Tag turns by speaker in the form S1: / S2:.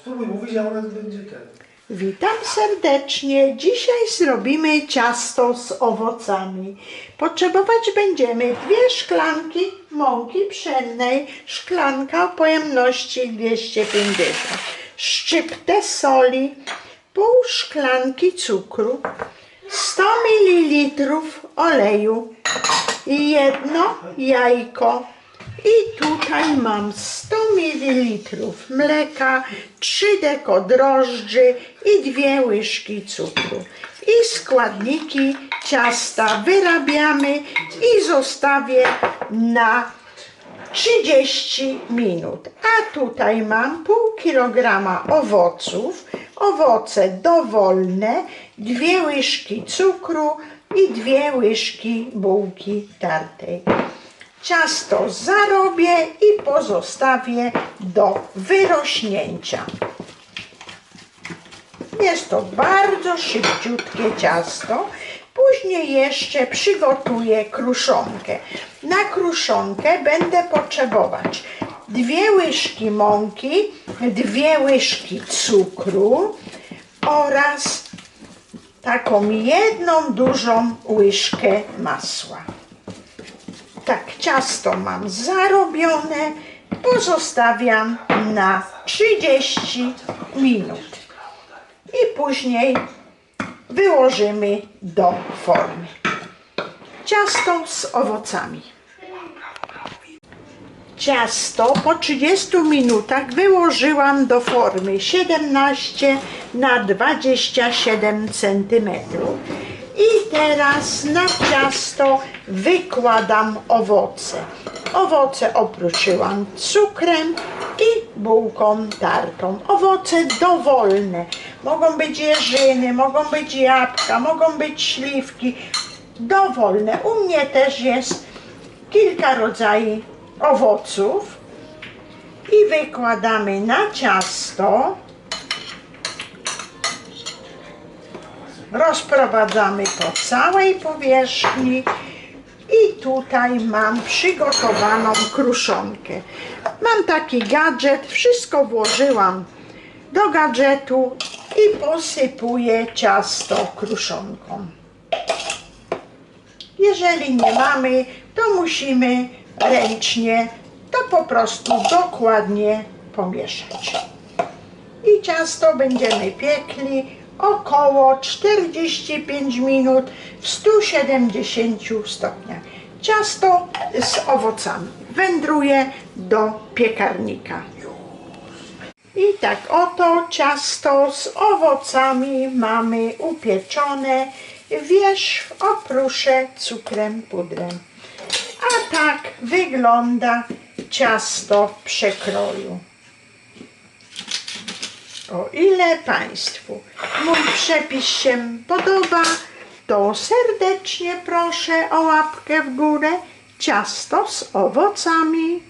S1: spróbuj mówić, a ona będzie ten.
S2: Witam serdecznie. Dzisiaj zrobimy ciasto z owocami. Potrzebować będziemy dwie szklanki mąki pszennej, szklanka pojemności 250, szczyptę soli, pół szklanki cukru, 100 ml oleju, jedno jajko, i tutaj mam 100 ml mleka, 3 deko drożdży i dwie łyżki cukru. I składniki ciasta wyrabiamy i zostawię na 30 minut. A tutaj mam pół kilograma owoców, owoce dowolne, dwie łyżki cukru i dwie łyżki bułki tartej. Ciasto zarobię i pozostawię do wyrośnięcia. Jest to bardzo szybciutkie ciasto. Później jeszcze przygotuję kruszonkę. Na kruszonkę będę potrzebować dwie łyżki mąki, dwie łyżki cukru oraz taką jedną dużą łyżkę masła. Tak, ciasto mam zarobione, pozostawiam na 30 minut i później wyłożymy do formy. Ciasto z owocami. Ciasto po 30 minutach wyłożyłam do formy 17 na 27 cm. I teraz na ciasto wykładam owoce. Owoce oprószyłam cukrem i bułką tartą. Owoce dowolne. Mogą być jeżyny, mogą być jabłka, mogą być śliwki. Dowolne. U mnie też jest kilka rodzajów owoców. I wykładamy na ciasto. Rozprowadzamy po całej powierzchni i tutaj mam przygotowaną kruszonkę. Mam taki gadżet, wszystko włożyłam do gadżetu i posypuję ciasto kruszonką. Jeżeli nie mamy, to musimy ręcznie to po prostu dokładnie pomieszać. I ciasto będziemy piekli około 45 minut w 170 stopniach. Ciasto z owocami wędruje do piekarnika. I tak oto ciasto z owocami mamy upieczone. Wierzch opruszę cukrem pudrem. A tak wygląda ciasto w przekroju. O ile Państwu mój przepis się podoba, to serdecznie proszę o łapkę w górę. Ciasto z owocami.